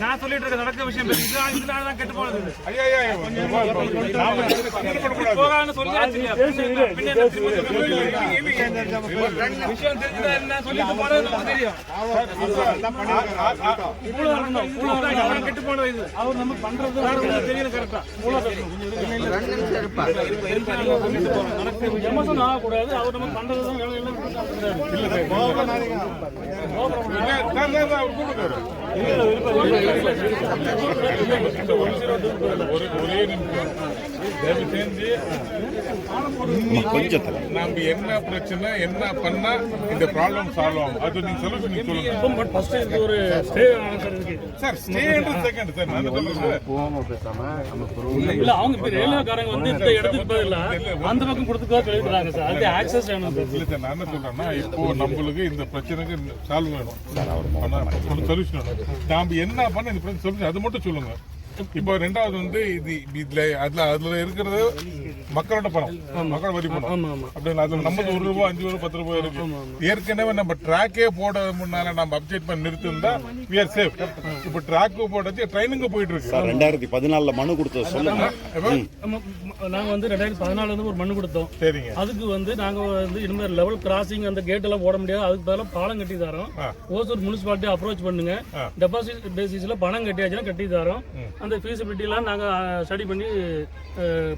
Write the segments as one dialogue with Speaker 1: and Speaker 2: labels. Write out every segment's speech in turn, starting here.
Speaker 1: நான் சொல்லிட்டு இருக்க நடக்க விஷயம் இதனால- தான் கெட்டு போனது போகான்னு சொல்லியாச்சு விஷயம் என்ன சொல்லிட்டு நமக்கு தெரியும் அவன் கெட்டு போனது இது அவர் நம்ம பண்றது தெரியல கரெக்டா அவர் நம்ம பண்றது தான் வேலை இல்லை
Speaker 2: இல்ல, சார், சார், ஒரு- ஒரே நிமிஷம். என்ன பிரச்சனை என்ன பண்ணா இந்த ப்ராப்ளம் சால்வ் ஆகும் அது நீங்க சொல்லுங்க நீங்க சொல்லுங்க
Speaker 1: பட் ஃபர்ஸ்ட் ஒரு stay
Speaker 2: sir stay second sir நான் சொல்லுங்க
Speaker 1: இல்ல அவங்க இப்ப ரயில்வேக்காரங்க வந்து இந்த இடத்துக்கு பதிலா அந்த பக்கம் கொடுத்துக்கோ சொல்லிடுறாங்க சார் ஆக்சஸ் வேணும்
Speaker 2: இல்ல சார் நான் என்ன சொல்றேன்னா இப்போ நம்மளுக்கு இந்த பிரச்சனைக்கு சால்வ் வேணும் சொல்யூஷன் வேணும் நாம் என்ன பண்ண இந்த சொல்லுங்க அது மட்டும் சொல்லுங்க. இப்போ ரெண்டாவது வந்து இது இதுல அதுல அதுல இருக்கிறது மக்களோட பணம். மக்கள் வரி பணம். அப்படிங்களா அதுல நம்ம ஒரு ரூபா அஞ்சு ரூபா பத்து ரூபாய் இருக்கு. ஏற்கனவே நம்ம ட்ராக்கே போட முன்னால நம்ம அப்டேட் பண்ணி நிறுத்திருந்தா வி ஆர் சேஃப் இப்போ ட்ராக் போட்டது ட்ரைனிங் போயிட்டு இருக்கு.
Speaker 3: சார் ரெண்டாயிரத்தி பதினாலுல மனு கொடுத்தது சொல்லுங்க.
Speaker 1: நாங்க வந்து ரெண்டாயிரத்தி பதினாலுல இருந்து ஒரு மண்ணு கொடுத்தோம்.
Speaker 2: சரிங்க.
Speaker 1: அதுக்கு வந்து நாங்க வந்து இனிமேல் லெவல் கிராசிங் அந்த கேட் எல்லாம் போட முடியாது. அதுக்கு பதிலா பாலம் கட்டி தரோம். ஓசூர் முனிசிபாலிட்டி அப்ரோச் பண்ணுங்க. டெபாசிட் பேசிஸ்ல பணம் கட்டியாச்சுன்னா கட்டி தரோம். அந்த feasibility எல்லாம் நாங்க ஸ்டடி பண்ணி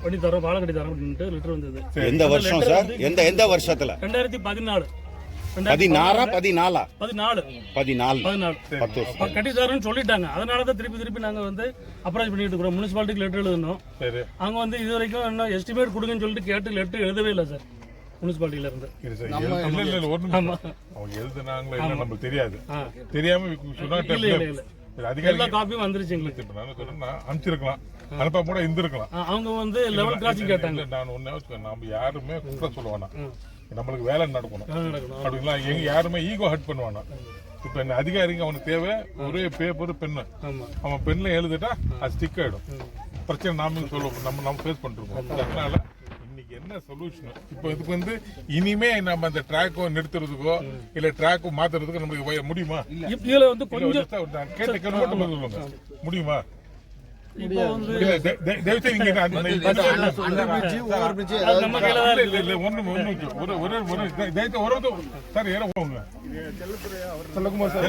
Speaker 1: பண்ணி தரோம் பாலம் கட்டி தரோம் அப்படின்ட்டு லெட்டர் வந்தது.
Speaker 3: எந்த வருஷம் சார்? எந்த எந்த வருஷத்துல?
Speaker 1: ரெண்டாயிரத்தி பதினாலு.
Speaker 3: பதினாறா பதினாலா.
Speaker 1: பதினாலு?
Speaker 3: பதினாலு.
Speaker 1: பதினாலு.
Speaker 3: பத்து
Speaker 1: கட்டி தரோம்னு சொல்லிட்டாங்க. அதனால தான் திருப்பி திருப்பி நாங்க வந்து அப்ரோச் பண்ணிட்டு இருக்கிறோம். முனிசிபாலிட்டிக்கு லெட்டர் எழுதணும்.
Speaker 2: சரி.
Speaker 1: அவங்க வந்து இது வரைக்கும் என்ன எஸ்டிமேட் கொடுங்கன்னு சொல்லிட்டு கேட்டு லெட்டர் எழுதவே இல்லை சார். முனிசிபாலிட்டியில இருந்து.
Speaker 2: அவங்க எழுதுனாங்களோ இல்ல நமக்கு தெரியாது. தெரியாம சொன்னா
Speaker 1: இல்ல இல்ல இல்ல. எல்லா காப்பியும் வந்துருச்சு எங்களுக்கு.
Speaker 2: இப்ப நான் அனுப்பிச்சிருக்கலாம். அனுப்ப கூட இருந்திருக்கலாம்.
Speaker 1: அவங்க வந்து லெவல் கிராசிங் கேட்டாங்க.
Speaker 2: நான் ஒண்ணே வச்சுக்கோ, நாம யாருமே குற்றம் சொல்ல வேணாம். நம்மளுக்கு வேலை நடக்கணும். அப்படிங்களா எங்க யாருமே ஈகோ ஹர்ட் பண்ண வேணாம். இப்ப இந்த அதிகாரிங்க அவனுக்கு தேவை ஒரே பேப்பர் பெண்ணு அவன் பெண்ல எழுதிட்டா அது ஸ்டிக் ஆயிடும். பிரச்சனை நாம சொல்ல நம்ம நம்ம ஃபேஸ் பண்ணிருக்கோம் அதனால என்ன சொல்யூஷன் இப்போ இதுக்கு வந்து இனிமே நம்ம அந்த ட்ராக்கோ நிறுத்துறதுக்கோ இல்ல ட்ராக்கோ மாத்துறதுக்கோ நமக்கு வய- முடியுமா?
Speaker 1: இப்ப இதுல வந்து கொஞ்சம்
Speaker 2: கேட்ட கேள்வி மட்டும் முடியுமா? செல்லகுமார் சார்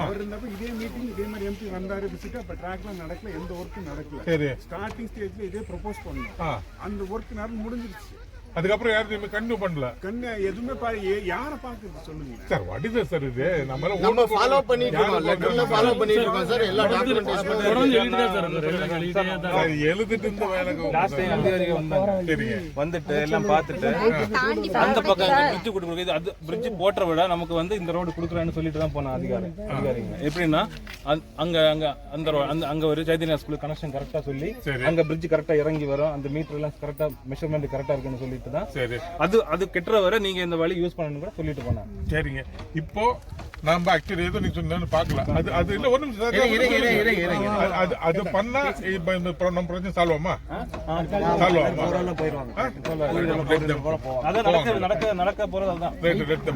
Speaker 4: அவர் இருந்தப்ப இதே மீட்டிங் இதே மாதிரி எம்பி வந்தாரு விசிட் அப்ப ட்ராக்ல நடக்கல எந்த ஒர்க்கும் நடக்கல ஸ்டார்டிங் ஸ்டேஜ்ல இதே ப்ரொபோஸ் பண்ணோம் அந்த ஒர்க் நேரம் முடிஞ்சிருச்சு
Speaker 2: அதுக்கப்புறம் யாரும் கண்டினியூ பண்ணல.
Speaker 4: கண்ணு எதுவுமே பா ஏ- யார பாக்குறது சொல்லுங்க
Speaker 2: சார் வாட் இஸ் சார் இது? நம்ம
Speaker 5: நம்ம ஃபாலோ பண்ணிட்டு இருக்கோம் லெட்டர்ல ஃபாலோ பண்ணிட்டு இருக்கோம் சார். எல்லா டாக்குமெண்டேஷன்
Speaker 1: தொடர்ந்து எழுதிட்டே ரயில்வே எழுதிட்டே தான் இருக்கு.
Speaker 2: சார். எழுதிட்டு இந்த வேலை
Speaker 6: அதிகாரிகள் வந்தாங்க
Speaker 2: சரிங்க.
Speaker 6: வந்துட்டு எல்லாம் பார்த்துட்டு அந்த பக்கம் பிரிட்ஜ் கொடுக்குறது இது அது பிரிட்ஜ் போட்ட விட நமக்கு வந்து இந்த ரோடு கொடுக்குறேன்னு சொல்லிட்டு தான் போன அதிகாரி அதிகாரிங்க. எப்படின்னா அந்த- அங்க அங்க அந்த அங்க ஒரு சைதன்யா ஸ்கூல் கனெக்ஷன் கரெக்டா சொல்லி
Speaker 2: சரி.
Speaker 6: அங்க பிரிட்ஜ் கரெக்டா இறங்கி வரும். அந்த மீட்டர் எல்லாம் கரெக்டா மெஷர்மெண்ட் கரெக்டா இருக்குன்னு சொல்லிட்டு தான்
Speaker 2: சரி.
Speaker 6: அது அது கெட்டுற வரை நீங்க இந்த வழி யூஸ் பண்ணணும் கூட சொல்லிட்டு போனாங்க
Speaker 2: சரிங்க. இப்போ நாம ஆக்சுவலி ஏதோ நீங்க சொன்னு பார்க்கல அது அது இல்ல ஒரு நிமிஷம். அது- அது அது பண்ணா இப்ப இந்த நம்ம பிரச்சனை சால்வ் ஆமா சால்வ் ஆமா
Speaker 6: அதான் நடக்க நடக்க நடக்க போறது அதுதான்
Speaker 2: ரைட் ரைட்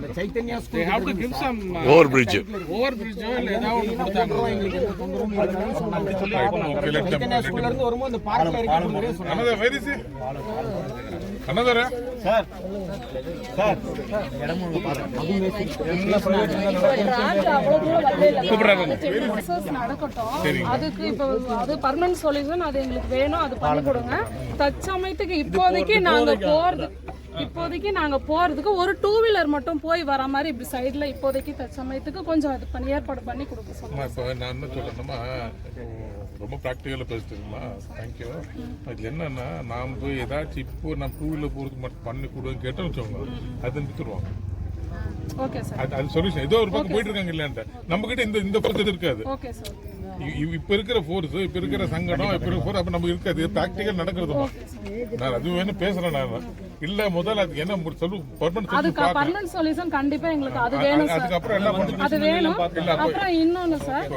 Speaker 3: ஓவர் பிரிட்ஜ்
Speaker 5: ஸ்கூல்ல இருந்து வரும்போது இந்த பார்க்ல இருக்கு
Speaker 7: நடக்கட்டும். அதுக்கு இப்போ அது பர்மனன்ட் சொல்யூஷன் அது எங்களுக்கு வேணும் அது பண்ணி கொடுங்க. தற்சமயத்துக்கு இப்போதைக்கு நாங்க போறது இப்போதைக்கு நாங்க போறதுக்கு ஒரு டூ வீலர் மட்டும் போய் வர மாதிரி இப்படி சைடுல இப்போதைக்கு தற்சமயத்துக்கு கொஞ்சம் அது பண்ணி ஏற்பாடு பண்ணி கொடுக்க சொல்லுங்க
Speaker 2: அம்மா இப்போ நான் என்ன சொல்றேன்னா ரொம்ப ப்ராக்டிக்கலாக பேசிட்டுங்களா தேங்க்யூ அது என்னன்னா நாம் போய் ஏதாச்சும் இப்போ நம்ம டூ வீலர் போகிறதுக்கு மட்டும் பண்ணி கொடுன்னு கேட்டோம்னு வச்சுக்கோங்க அது நிறுத்துருவாங்க
Speaker 7: ஓகே சார்
Speaker 2: அது அது சொல்யூஷன் ஏதோ ஒரு பக்கம் போயிட்டு இருக்காங்க இல்லையான்ட்டு. நம்ம கிட்ட இந்த இந்த பக்கம் இருக்காது.
Speaker 7: சார்
Speaker 2: இப்ப இருக்கிற ஃபோர்ஸ் இப்ப இருக்கிற சங்கடம் இப்ப இருக்கிற ஃபோர்ஸ் அப்ப நமக்கு இருக்காது ப்ராக்டிக்கல் நடக்கிறதுமா நான் அது வேணும் பேசுறேன் நான். இல்ல முதல்ல அதுக்கு என்ன சொல்லு பர்மனன்ட்
Speaker 7: அதுக்கு பர்மனன்ட் சொல்யூஷன் கண்டிப்பா எங்களுக்கு அது வேணும் சார்
Speaker 2: அதுக்கப்புறம் என்ன பண்ணுறது
Speaker 7: அது வேணும். அப்புறம் இன்னொன்னு சார்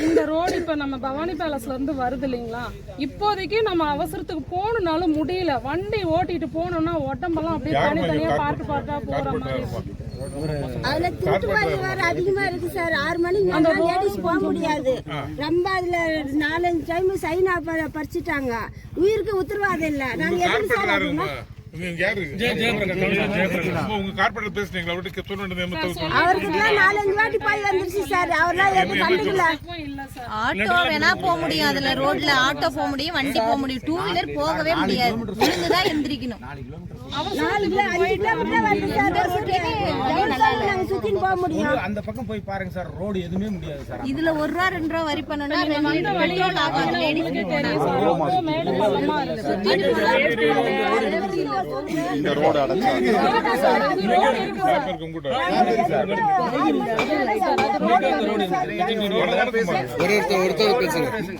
Speaker 7: இந்த ரோடு இப்ப நம்ம பவானி பேலஸ்ல இருந்து வருது இல்லைங்களா? இப்போதைக்கு நம்ம அவசரத்துக்கு போகணும்னாலும் முடியல. வண்டி ஓட்டிட்டு போனோம்னா உடம்பெல்லாம் அப்படியே
Speaker 2: யாரும்மா
Speaker 7: தனித்தனியா
Speaker 2: இங்க
Speaker 7: பார்ட்டு பார்ட்டா போற
Speaker 2: கார்பரேட்டா
Speaker 7: மாதிரி
Speaker 8: அதுல திருட்டு பள்ளி வேற அதிகமா இருக்கு சார். ஆறு மணிக்கு மேல லேடிஸ் போக முடியாது. ரொம்ப அதுல நாலஞ்சு டைம் சைனா பறிச்சுட்டாங்க. உயிருக்கு உத்தரவாதம் இல்ல. நாங்க எப்படி சார்
Speaker 2: கார்பரேட்டர்
Speaker 8: அதுமா
Speaker 2: இங்க யாரு? அப்போ உங்க கார்பரேட்டர் பேசுனீங்களா? அவர்கிட்ட சொல்ல வேண்டியது என்ன தப்பு சொல்லுங்க.
Speaker 8: அவருக்குலாம் நாலஞ்சு வாட்டி போய் வந்துருச்சு சார். அவர்லாம் எதுவும் கண்டுக்கல.
Speaker 7: இல்ல. சார்
Speaker 9: ஆட்டோ வேணா போக முடியும் அதுல ரோட்ல ஆட்டோ போக முடியும் வண்டி போக முடியும். டூ வீலர் போகவே முடியாது. விழுந்துதான் எந்திரிக்கணும்.
Speaker 5: அந்த பக்கம் போய் பாருங்க சார். ரோடு எதுவுமே முடியாது சார்.
Speaker 9: இதுல ஒரு ரூபா ரெண்டு ரூபா வரி பண்ணணும்னா ரெண்டு பெட்ரோல் ஆகும் லேடிஸ்க்கு
Speaker 7: தெரியும்
Speaker 3: இந்த ரோடு அடைச்சா
Speaker 2: யார் பேருக்கு உங்ககிட்ட?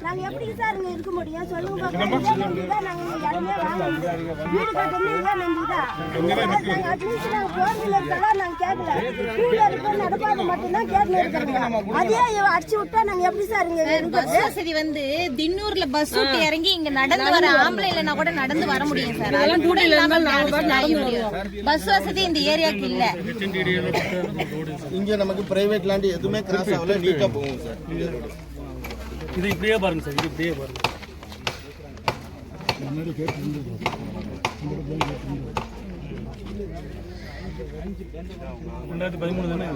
Speaker 8: நாங்க எப்படி சார் இங்க இருக்க முடியும் சொல்லுங்க பாப்போம். நம்பிதான் நாங்க இங்க இடமே வாங்க முடியாது. வீடு கட்டணும் இதான் நம்பிதான். நாங்க atleast நாங்க four wheelers எல்லாம் நாங்க கேட்கல. Two wheeler நடப்பாதை மட்டும்தான் கேட்டுன்னு இருக்கிறோங்க. அதையே இவ அடிச்சு விட்டா நாங்க எப்படி சார் இங்க
Speaker 9: பஸ்
Speaker 8: இருக்கிறது?
Speaker 9: வசதி வந்து தின்னூர்ல பஸ் விட்டு இறங்கி இங்க நடந்து வர ஆம்பளை இல்லைன்னா கூட நடந்து வர முடியும் சார் அது கூட இல்லாம நடந்து முடியும் பஸ் வசதி இந்த ஏரியாக்கு இல்ல.
Speaker 5: இங்க நமக்கு பிரைவேட் லேண்ட் எதுவுமே கிராஸ் ஆகல நீட்டா போகும் சார்.
Speaker 1: இது இப்படியே பாருங்க சார் இது இப்படியே பாருங்க. ரெண்டாயிரத்தி பதிமூணு தானே?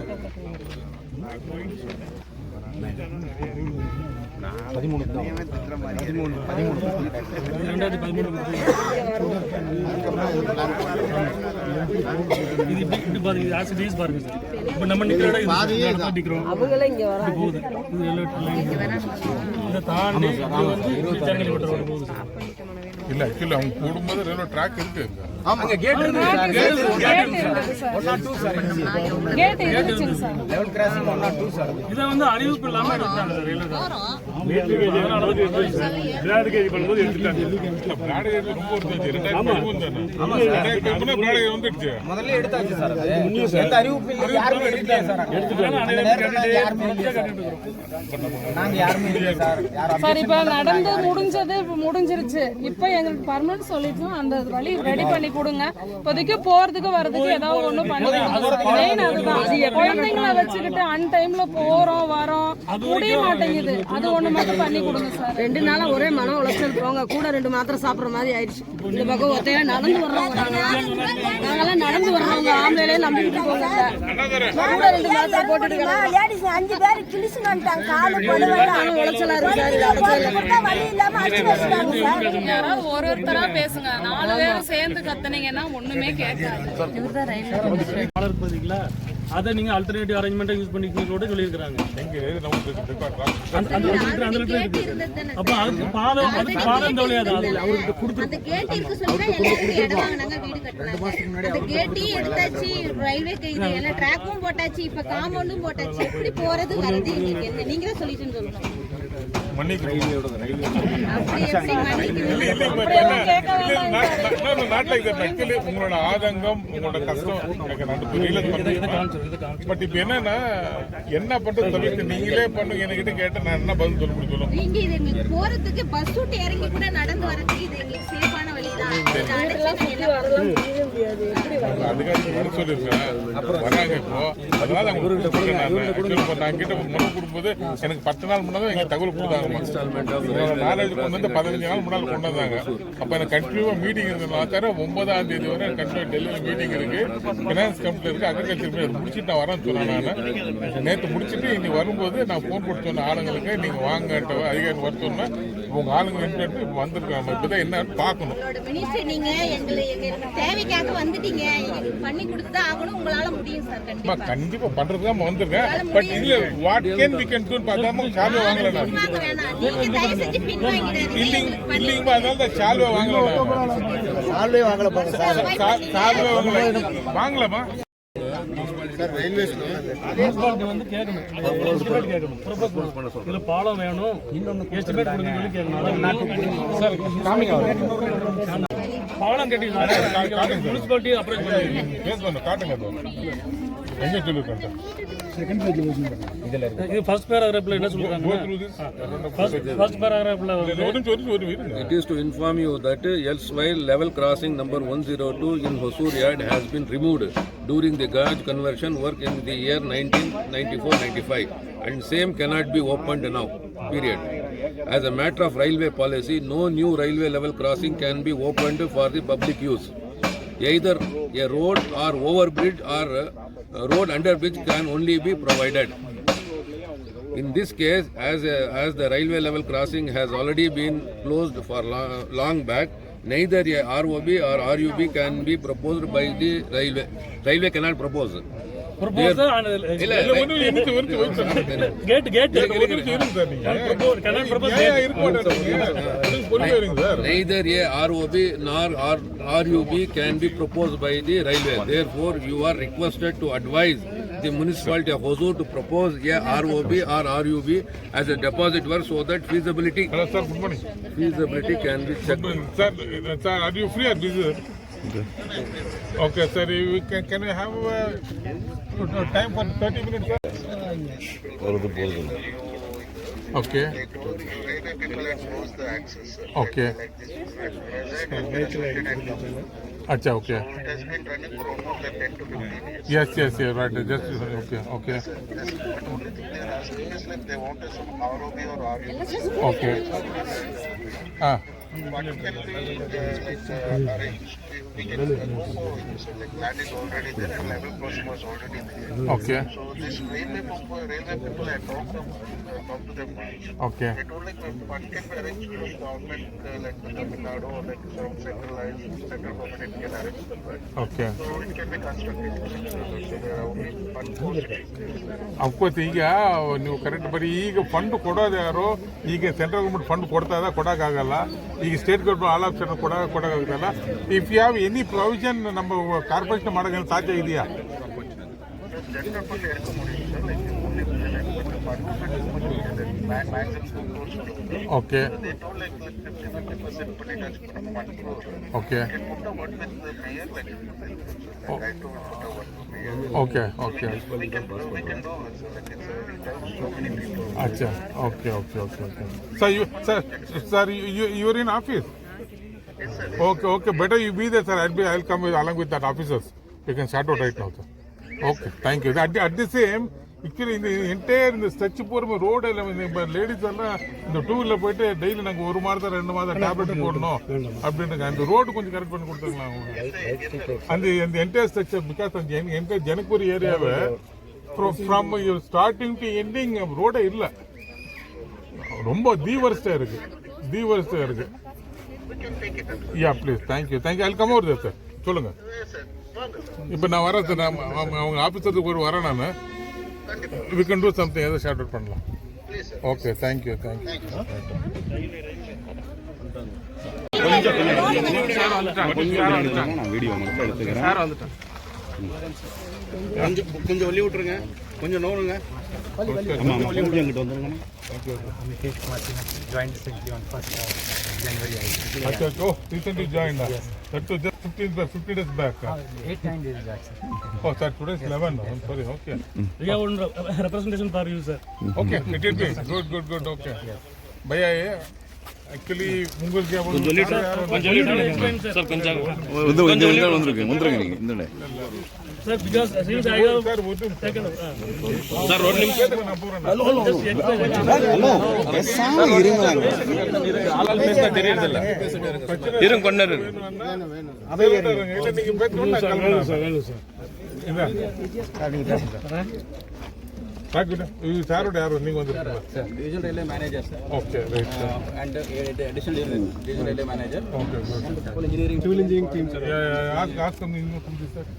Speaker 1: ரெண்டாயிரத்தி பதிமூணு இது இப்படி இப்படி பாருங்க இது ஆசிட் டேஸ் பாருங்க சார் இப்போ நம்ம நிக்கிற இது போகுது இது இதை தாண்டி வந்து போகுது
Speaker 2: இல்ல அவங்க போடும்போது ரயில்வே ட்ராக் இருக்கு
Speaker 5: ஆமாங்க கேட் இருக்கு. சார்
Speaker 7: கேட் இருந்துச்சுங்க sir
Speaker 5: level crossing one naught two sir
Speaker 1: இதை வந்து அறிவிப்பு இல்லாம எடுத்தாங்க சார் ரயில்வே
Speaker 2: பிராடகேஜ் ரொம்ப இருந்துச்சு ரெண்டாயிரத்தி பதிமூணு தானே ரெண்டாயிரத்தி பதிமூணு பிராடகேஜ் வந்துடுச்சு.
Speaker 5: முதல்ல எடுத்தாச்சு சார் அது. எந்த அறிவிப்பு இல்லை. யாருமே எடுக்கல சார். அந்த நேரத்துல யாருமே இல்லை சார். நாங்க யாருமே இல்லை சார். யாரும்
Speaker 7: சார் இப்ப நடந்து முடிஞ்சது முடிஞ்சிருச்சு. இப்ப எங்களுக்கு பர்மனன்ட் சொல்லிட்டு அந்த வழி ரெடி பண்ணி கொடுங்க. இப்போதைக்கு போறதுக்கு வர்றதுக்கு ஏதாவது ஒண்ணு பண்ணி கொடுங்க மெயின் அதுதான். குழந்தைங்கள வச்சுக்கிட்டு அன் டைம்ல போறோம் வரோம் முடிய மாட்டேங்குது. அது ஒண்ணு மட்டும் பண்ணி கொடுங்க சார்.
Speaker 10: ரெண்டு நாளா ஒரே மன உளைச்சல். போங்க. கூட ரெண்டு மாத்திரை சாப்பிடுற மாதிரி ஆயிடுச்சு. இந்த பக்கம் ஒத்தையா நடந்து வர்றவங்க. நாங்க. நாங்கெல்லாம் நடந்து வர்றவங்க. ஆம்பளையிலே நம்பிக்கிட்டு போங்க கூட ரெண்டு மாத்திரை போட்டுட்டு
Speaker 8: அஞ்சு பேர் கிழிச்சுன்னு வந்துட்டாங்க. காலு பொழுவெல்லாம்.
Speaker 10: உளைச்சலா இருக்கு
Speaker 8: வழி இல்லாம அடிச்சு வச்சுட்டாங்க சார்.
Speaker 7: யாராவது ஒரு ஒருத்தரா பேசுங்க. நாலு பேரும் சேர்ந்து கத்துனீங்கன்னா ஒண்ணுமே கேட்காது.
Speaker 1: ஆர்டர் பார்த்தீங்களா அதை நீங்க அல்டர்னேட்டிவ் அரேஞ்ச்மெண்ட்டை யூஸ் பண்ணிக்கணும் கூட சொல்லியிருக்காங்க அப்போ அதுக்கு பாதம் அதுக்கு பாதம் தொலையாது அது அவருக்கு கொடுத்து
Speaker 9: அந்த கேட் இருக்கு சொல்லி இடம் வாங்கினாங்க வீடு கட்டினாங்க. அந்த கேட்டையும் எடுத்தாச்சு. ரயில்வே இது எல்லாம் ட்ராக்கும் போட்டாச்சு. இப்ப காம்பவுண்டும் போட்டாச்சு. எப்படி போறது வருது எங்களுக்கு என்ன நீங்க தான் சொல்லிட்டு சொல்லணும்.
Speaker 2: உங்களோட ஆதங்கம் உங்களோட கஷ்டம் எனக்கு நான் புரியல பட் இப்ப என்னன்னா என்ன பண்றது தவிர்த்து நீங்களே பண்ணுங்க என்கிட்ட கேட்ட நான் என்ன பதில் சொல்ல முடியும்
Speaker 9: போறதுக்கு பஸ் விட்டு இறங்கி கூட நடந்து வரதுக்கு இது எங்களுக்கு
Speaker 2: எனக்கு பத்து நாள் முன்னாடி எங்க தகவல் கொடுத்தாங்க. நாலேஜ் கொண்டு வந்து பதினஞ்சு நாள் முன்னாடி கொண்டு வந்தாங்க அப்ப எனக்கு கண்டினியூவா மீட்டிங் இருந்ததுனால ஒன்பதாம் தேதி வரை கண்டினியூ டெல்லியில் மீட்டிங் இருக்கு. பினான்ஸ் கம்பெனி இருக்கு அக்ரிகல்ச்சர் முடிச்சுட்டு நான் வரேன்னு சொன்னேன் நான். நேற்று முடிச்சுட்டு இன்னைக்கு வரும்போது நான் ஃபோன் போட்டு சொன்ன ஆளுங்களுக்கு நீங்க வாங்கட்ட அதிகாரி வர சொன்னேன். உங்க ஆளுங்க இன்டர்வியூ இப்போ வந்திருக்காங்க. இப்பதான் என்னன்னு பார்க்கணும்.
Speaker 9: மினிஸ்டர் நீங்க எங்களை எங்களுக்கு தேவைக்காக வந்துட்டீங்க. பண்ணி கொடுத்துதான் ஆகணும். உங்களால முடியும் சார்
Speaker 2: அம்மா,
Speaker 9: கண்டிப்பா
Speaker 2: கண்டிப்பா பண்றதுக்கு தான் வந்திருக்கேன். பட் இல்ல what can we can do பார்த்தாம சால்வை வாங்கல நான் இல்லைங்க இல்லைங்கம்மா அதனால தான் சால்வை வாங்கல.
Speaker 5: சால்வே வாங்கல
Speaker 2: சால்வை வாங்கல. வாங்கலாமா?
Speaker 1: முனிசிபாலிட்டி வந்து கேட்கணும். முனிசிபாலிட்டி கேட்கணும். ப்ரொபோஸ் பண்ணணும் இதுல பாலம் வேணும். எஸ்டிமேட் கொடுங்க. சொல்லி கேட்கணும். சார் பாலம் கட்டி முனிசிபாலிட்டி அப்ரோச் பண்ணி
Speaker 2: பேஸ் பண்ண. காட்டுங்க அது. எங்க சொல்லிருக்கேன்
Speaker 1: இது ஃபர்ஸ்ட் பேராகிராஃப்ல என்ன சொல்றாங்க
Speaker 2: Go through this.
Speaker 1: First first பேராகிராஃப்ல
Speaker 2: ஒரு நிமிஷம், ஒரு நிமிஷம், ஒரு நிமிஷம்.
Speaker 11: It is to inform you that elsewhile level crossing number 102 in Hosur yard has been removed during the garage conversion work in the year 1994-95 and same cannot be opened now, period. As a matter of railway policy, no new railway level crossing can be opened for the public use. Either a road or overbridge or road which can only be provided. In this case, as, a- as the railway level crossing has already been closed for long, long back, neither a ROB or RUB can be proposed by the railway. Railway cannal propose.
Speaker 2: நீங்க.
Speaker 1: cannot propose
Speaker 2: ஏன் இருக்க மாட்டேன்றீங்க? கொஞ்சம் பொறுமையா இருங்க sir.
Speaker 11: Neither a ROB nor RUB can be proposed by the railway. Therefore, you are requested to advise the municipality of Hosur to propose a ROB or RUB as a deposit work so that feasibility
Speaker 2: Hello, sir, good morning.
Speaker 11: feasibility can be checked.
Speaker 2: Sir, sir, are you free or busy? Okay, sir, you can, can we have uh, time for 30 minutes, sir? Okay. Okay. Acha, okay. Yes, yes, yes, right. Just okay, okay. Okay. Ah. Okay.
Speaker 12: So this railway people, railway people, I talked to, talk to them.
Speaker 2: Okay.
Speaker 12: They told like can be arranged from government, uh, like Tamil Nadu or like central government, can arrange
Speaker 2: Okay. So it can be constructed. Of course ಈಗ ನೀವು correct ಬರೀ ಈಗ fund ಕೊಡೋದು ಯಾರು ಈಗ central government fund ಕೊಡ್ತಾ ಇದೆ ಕೊಡೋಕ್ಕಾಗಲ್ಲ ಈಗ ಸ್ಟೇಟ್ ಗೌರ್ಮೆಂಟ್ ಆಲ್ ಆಪ್ಷನ್ ಕೊಡ ಕೊಡೋಕ್ಕಾಗಲ್ಲ if you have any provision ನಮ್ಮ ಕಾರ್ಪೊರೇಷನ್ ಮಾಡೋಕ್ಕೆ ಸಾಧ್ಯ ಇದೆಯಾ? ஓகே ஓகே ஓகே ஓகே अच्छा okay okay okay okay sir you sir sir you you are in office okay okay better you be there sir. I'll be i'll come along with that officers. You can start out right now sir. Okay thank you. At, at the same actually இந்த entire இந்த stretch போகிற ரோடில் இப்போ ladies எல்லாம் இந்த two wheeler போயிட்டு daily நாங்கள் ஒரு மாதம் ரெண்டு மாதம் டேப்லெட் போடணும் அப்படின்னு அந்த ரோடு கொஞ்சம் கரெக்ட் பண்ணி கொடுத்துருங்களா உங்களுக்கு அந்த அந்த என்டையர் ஸ்ட்ரெச்சர் பிகாஸ் அந்த என்டையர் ஜனக்பூர் ஏரியாவை ஃப்ரம் ஸ்டார்டிங் டு எண்டிங் ரோடே இல்லை. ரொம்ப தீவர்ஸ்டாக இருக்கு. தீவர்ஸ்டாக இருக்கு. Yeah please thank you thank you I'll come over sir சொல்லுங்க. இப்போ நான் வரேன் சார் நான் அவங்க- அவங்க ஆஃபீஸருக்கு ஒரு வரேன் நான். வி கேன் டூ சம்திங் எதாவது ஷார்ட் அவுட் பண்ணலாம். Okay thank you
Speaker 3: thank you video மட்டும் எடுத்துக்கிறேன் கொஞ்சம் கொஞ்சம் ஒல்லி விட்டுருங்க கொஞ்சம் நோருங்க ஆமாம் கொஞ்சம்
Speaker 2: That was just 15, back, 15 days back. Uh, 8, 9 days back, sir. Oh, sir, today is 11. Yes, I'm sorry, okay.
Speaker 1: We have one representation for you, sir.
Speaker 2: Okay, it is good, good, good, good, okay. Yes. Bhaiya, actually ಮುಂಗಲ್ಗೆ
Speaker 1: ಒಂದು uh,
Speaker 2: ஒரு நிமிஷம் நான் போறேன்
Speaker 1: just explain.
Speaker 6: இருங்க
Speaker 2: நீங்க இல்ல ராக்கிட்ட இது சாரோட யாரோ நீங்க வந்துருக்கீங்களா
Speaker 5: Division Railway Manager, sir.
Speaker 2: Okay right sir
Speaker 5: Uh, and uh, additional Division Railway Manager.
Speaker 2: Okay good
Speaker 5: Full engineering. Civil engineering team, sir.
Speaker 2: Ask ask come இன்னும் சார்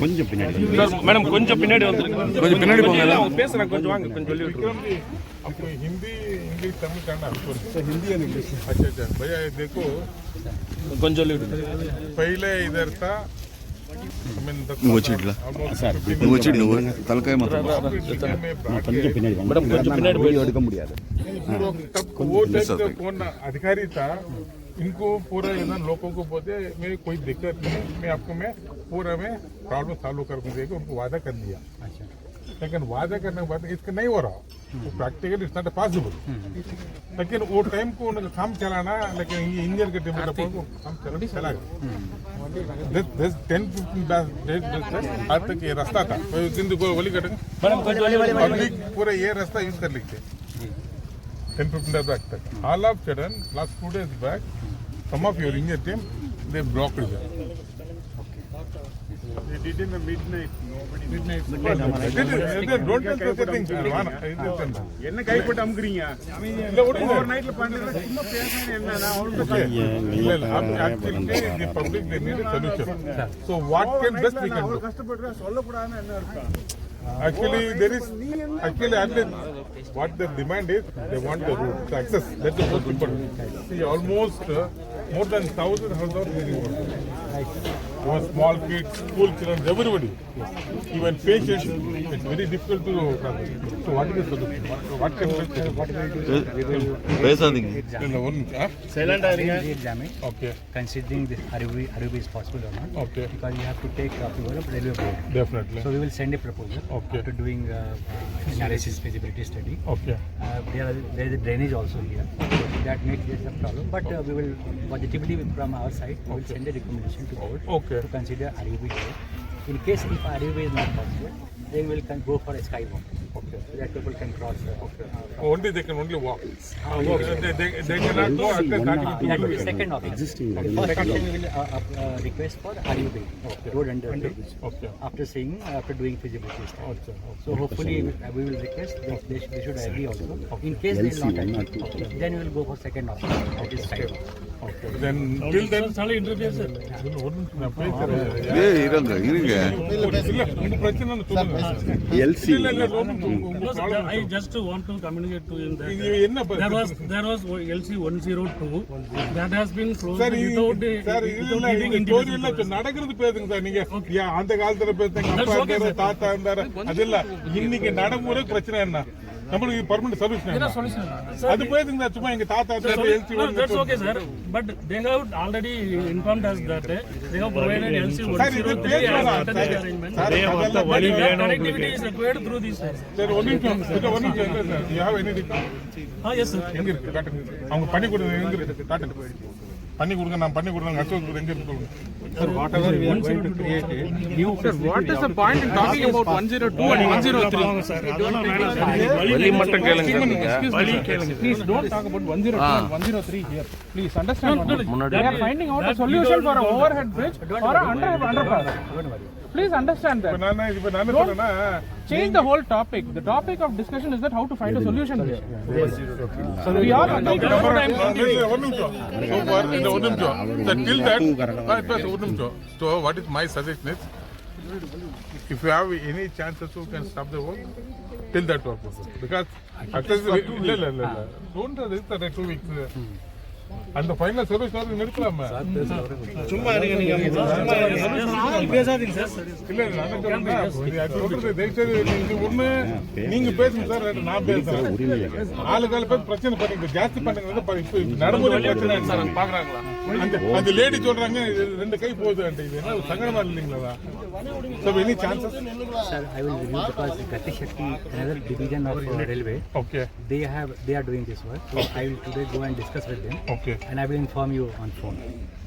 Speaker 3: கொஞ்சம் பின்னாடி
Speaker 6: மேடம் கொஞ்சம் பின்னாடி வந்துருங்க
Speaker 3: கொஞ்சம் பின்னாடி போங்க எல்லாம்.
Speaker 6: அவங்க பேசுறாங்க கொஞ்சம் வாங்க கொஞ்சம் சொல்லி விட்டுருங்க
Speaker 2: विक्रम जी आपको Hindi English Tamil Kannada sir Hindi and English अच्छा अच्छा भैया ये देखो
Speaker 6: கொஞ்சம் சொல்லி விட்டுருங்க
Speaker 2: पहले इधर था I mean, the-
Speaker 3: నువ్వు
Speaker 2: వచ్చిడు
Speaker 3: నువ్వు వచ్చిడు నువ్వు తలకాయ మాత్రం
Speaker 2: अधिकारी था इनको पूरा एकदम लोगों को बोलते मेरी कोई दिक्कत नहीं मैं आपको मैं पूरा मैं प्रॉब्लम सॉल्व कर दूंगी उनको वादा कर दिया लेकिन वादा करने के बाद इसका नहीं हो रहा वो प्रैक्टिकल इट्स नॉट पॉसिबल लेकिन वो टाइम को उनका काम चलाना लेकिन ये इंडियन के टीम को काम चला चला दस टेन फिफ्टीन आज तक ये रास्ता था। किंतु को वली कटेंगे पब्लिक पूरा ये रास्ता यूज़ कर लेते टेन फिफ्टीन डेज़ बैक तक। All of sudden last two days back some of your Indian team they blocked
Speaker 4: it did in the midnight. Nobody. Midnight.
Speaker 2: Don't tell such a thing. Vana, இது தந்தா.
Speaker 4: என்ன கைப்பட்டு அமுக்குறீங்க
Speaker 2: இல்ல, விடுங்க.
Speaker 4: Over நைட்ல பண்றது சும்மா பேசுறது என்ன நான் அவருக்கு
Speaker 2: Okay. இல்ல, இல்ல. Actually, the public, they need a solution. So what can best we can do?
Speaker 4: கஷ்டப்படுறா சொல்லக்கூடாதுன்னு என்ன அர்த்தம்
Speaker 2: Actually, there is, actually, unless what the demand is, they want the route, the access. That is most important. See, almost uh, more than thousand houses are being worked. even small kids, school children, everybody. Even patients, it's very difficult to travel. So what is the solution? What, what can what we
Speaker 4: Silent exam
Speaker 5: eh?
Speaker 2: Okay.
Speaker 5: Considering this Arubi, is possible or not.
Speaker 2: Okay.
Speaker 5: Because you have to take a of railway board.
Speaker 2: Definitely.
Speaker 5: So we will send a proposal
Speaker 2: okay.
Speaker 5: after doing uh, analysis feasibility study.
Speaker 2: Okay.
Speaker 5: Uh, there, are, there is a drainage also here. That makes this a problem. But uh, we will positively from our side, we will send a recommendation to board.
Speaker 2: Okay
Speaker 5: to consider RUB here. In case if RUB is not possible, then we will con- go for a skywalk.
Speaker 2: okay.
Speaker 5: So that people can cross. Uh, uh,
Speaker 2: Only they can only walk. They, they, they cannot go at the starting
Speaker 5: that will be
Speaker 2: kilometers.
Speaker 5: second option. Existing. First option we will uh, uh, uh, request for RUB, road under bridge.
Speaker 2: Okay.
Speaker 5: After seeing, after doing feasibility study.
Speaker 2: Okay, okay.
Speaker 5: So hopefully we uh, we will request that they, should- they should agree also. In case they will not agree, then we will go for second option, that is skywalk.
Speaker 13: இருங்க இருங்க.
Speaker 1: LC want to communicate to him that
Speaker 2: இது என்ன
Speaker 1: there was there was LC 102 that has been closed
Speaker 2: sir, இது-
Speaker 1: without the-
Speaker 2: sir, இது இல்ல, நடக்கிறது பேசுங்க sir நீங்க. அந்த காலத்துல பேசுங்க அப்பா. தாத்தா இருந்தாரு. அது இல்ல இன்னைக்கு நடைமுறை பிரச்சனை என்ன? நம்மளுக்கு பர்மனன்ட் சொல்யூஷன் என்ன
Speaker 1: solution.
Speaker 2: அது சார், சும்மா எங்க தாத்தா இருந்தாரு, LC
Speaker 1: No,
Speaker 2: வந்து
Speaker 1: that's okay, sir. But they have already informed us that uh, they have provided LC
Speaker 2: sir, இது
Speaker 1: 103
Speaker 2: பேசலாம்
Speaker 1: as
Speaker 2: sir.
Speaker 1: alternative arrangement.
Speaker 2: Sir, அதெல்லாம்
Speaker 1: But
Speaker 2: வழி வேணும்
Speaker 1: connectivity is acquired through this. sir.
Speaker 2: சரி ஒரு நிமிஷம் சார், ஒரு நிமிஷம் sir you have any
Speaker 1: Ah, yes, sir.
Speaker 2: எங்க இருக்கு காட்டுங்க அவங்க பண்ணி கொடுங்க எங்க இருக்கு காட்டுங்க பண்ணி கொடுங்க நான் பண்ணி கொடுங்க அசோக் எங்க இருக்கு சொல்லுங்க
Speaker 5: Sir, whatever we are going to create, new
Speaker 6: what is the point in talking about 102 and 103
Speaker 13: வழி மட்டும் கேளுங்க
Speaker 1: வழி கேளுங்க.
Speaker 6: please don't talk about 102 and 103 here please understand one thing.
Speaker 13: முன்னாடி
Speaker 6: we are finding out a solution for an overhead bridge or an under underpass Please understand that.
Speaker 2: Don't
Speaker 6: change the whole topic. The topic of discussion is that how to find a solution. So we
Speaker 2: are agreed. Till that, ah, so what is my suggestion is, if you have any chances, you can stop the work. Till that purpose. Because, don't risk the two weeks. அந்த final service வரைக்கும் நிறுத்தலாமா.
Speaker 4: சும்மா
Speaker 1: பேசாதீங்க sir.
Speaker 2: இல்ல இல்ல நான் என்ன சொல்றேன்னா, அது சொல்றது தயவு செய்து நீங்க ஒண்ணு. நீங்க பேசுங்க சார் நான் பேசுறேன். ஆளு கால பேர் பிரச்சனை பண்ணுங்க ஜாஸ்தி பண்ணுங்க நடைமுறை பிரச்சனை சார் பாக்குறாங்களா? அந்த லேடி சொல்றாங்க இது ரெண்டு கை போகுது இது என்ன சங்கடமா இல்லைங்களா so any chances
Speaker 5: Sir, I will review because Gati Shakti, another division of uh, railway,
Speaker 2: okay
Speaker 5: they have they are doing this work. So I will today go and discuss with them,
Speaker 2: okay
Speaker 5: and I will inform you on phone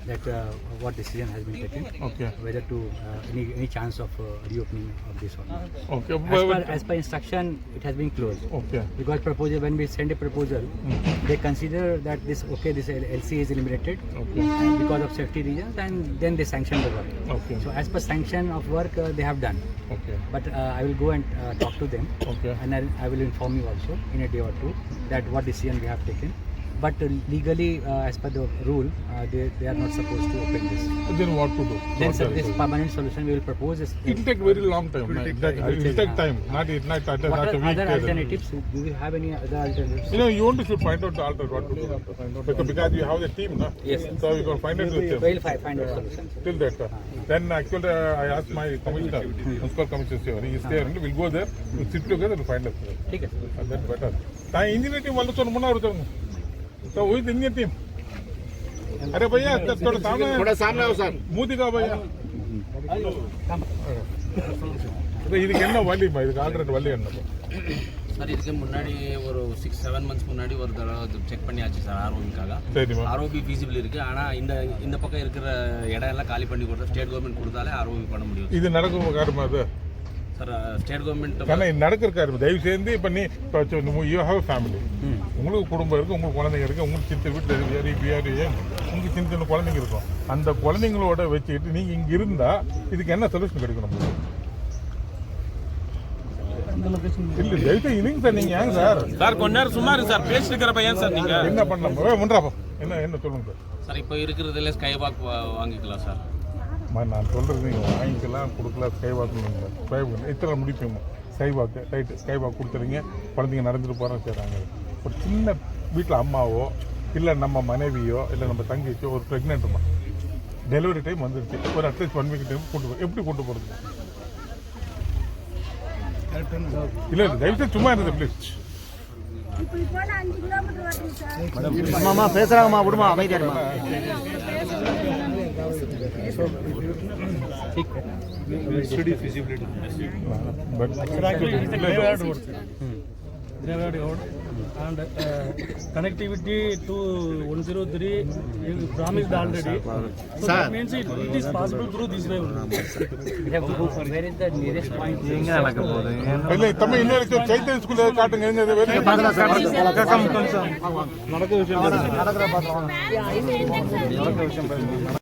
Speaker 5: that uh, what decision has been taken,
Speaker 2: okay.
Speaker 5: whether to uh, any any chance of uh, reopening of this or not.
Speaker 2: Okay.
Speaker 5: As per, as per instruction, it has been closed.
Speaker 2: Okay.
Speaker 5: Because proposal when we send a proposal, mm. they consider that this okay this LC is eliminated
Speaker 2: okay.
Speaker 5: because of safety reasons, and then they sanction the work.
Speaker 2: Okay.
Speaker 5: So as per sanction of work, uh, they have done.
Speaker 2: Okay.
Speaker 5: But uh, I will go and uh, talk to them.
Speaker 2: Okay.
Speaker 5: And I, I will inform you also in a day or two that what decision we have taken but uh, legally, uh, as per the rule, uh, they, they are not supposed to open this.
Speaker 2: Then what to do?
Speaker 5: Then sir, this permanent solution we will propose is.
Speaker 2: It'll take very long time. It will take uh, time. It will take time. Not, it, not, that.
Speaker 5: What
Speaker 2: not
Speaker 5: a
Speaker 2: week.
Speaker 5: other either. alternatives? Do we have any other alternatives?
Speaker 2: You know, you want to should find out the alternate what to do. Because, because you have the team, no?
Speaker 5: Yes.
Speaker 2: So you can find out with them.
Speaker 5: We'll fi- find out solutions.
Speaker 2: Till that. uh, Then actually, uh, I asked my commissioner, municipal commissioner, he is there, we'll go there, we'll sit together and find out.
Speaker 5: Okay.
Speaker 2: And that's better. Now, engineering team వాళ్ళు చూడండి మున్నారు ஒருத்தவங்க so with Indian team अरे भैया थोड़ा सामने
Speaker 3: थोड़ा सामने आओ सर
Speaker 2: मुंह दिखाओ भैया இது இதுக்கு என்ன வலிமா இதுக்கு ஆல்ரெடி வலி என்ன
Speaker 14: சார் இதுக்கு முன்னாடி ஒரு சிக்ஸ் செவன் மந்த்ஸ் முன்னாடி ஒரு தடவை செக் பண்ணியாச்சு சார் ஆர்ஓபிக்காக
Speaker 2: சரிம்மா
Speaker 14: ஆர்ஓபி ஃபீஸிபிள் இருக்கு ஆனா இந்த இந்த பக்கம் இருக்கிற இடம் எல்லாம் காலி பண்ணி கொடுத்தா ஸ்டேட் கவர்மெண்ட் கொடுத்தாலே ஆர்ஓபி பண்ண முடியும்
Speaker 2: இது நடக்கும் காரியமா அது
Speaker 14: சார்
Speaker 2: நடக்கிற காரியம் தயவு சேர்ந்து இப்போ ஃபேமிலி உங்களுக்கு குடும்பம் இருக்குது உங்களுக்கு குழந்தைங்க இருக்கு உங்களுக்கு சித்த வீட்டில் யார் ஏன்? உங்களுக்கு சின்ன சின்ன குழந்தைங்க இருக்கும். அந்த குழந்தைங்களோட வச்சுக்கிட்டு நீங்கள் இங்கே இருந்தால் இதுக்கு என்ன சொல்யூஷன் கிடைக்கும் நம்மளுக்கு சார்
Speaker 6: கொஞ்ச நேரம் சும்மா சார். பேசிட்டு ஏன் சார் நீங்க?
Speaker 2: என்ன பண்ணலாம்? என்ன என்ன சொல்லுங்க சார்?
Speaker 14: இப்போ இருக்கிறதுல ஸ்கை வாக் வாங்கிக்கலாம் சார்.
Speaker 2: அம்மா, நான் சொல்றது நீங்க வாங்கிக்கலாம் கொடுக்கலாம் ஸ்கை வாக்கு ஸ்கை இத்தனை முடிப்பீங்க ஸ்கை வாக்கு ரைட்டு ஸ்கை வாக் கொடுத்துறீங்க. குழந்தைங்க நடந்துட்டு போகிறோம் செய்கிறாங்க ஒரு சின்ன வீட்டில் அம்மாவோ இல்லை நம்ம மனைவியோ இல்லை நம்ம தங்கச்சியோ ஒரு ப்ரெக்னென்ட்மா டெலிவரி டைம் வந்துருச்சு. ஒரு அட்லீஸ்ட் ஒன் வீக் டைம் கூட்டு எப்படி கூட்டு போகிறது இல்லை இல்லை தயவுசெய்து சும்மா இருந்தது ப்ளீஸ்
Speaker 5: அம்மா பேசுறாங்கம்மா விடுமா அமைதியா
Speaker 1: graveyard road. And uh, connectivity to 103 is promised already. So that means it, it is possible through this way only.
Speaker 2: இல்லை தமிழ் இன்னொரு சைத்தன்ய ஸ்கூலில் காட்டுங்க எங்க இது வெளியே
Speaker 5: நடக்கிற விஷயம்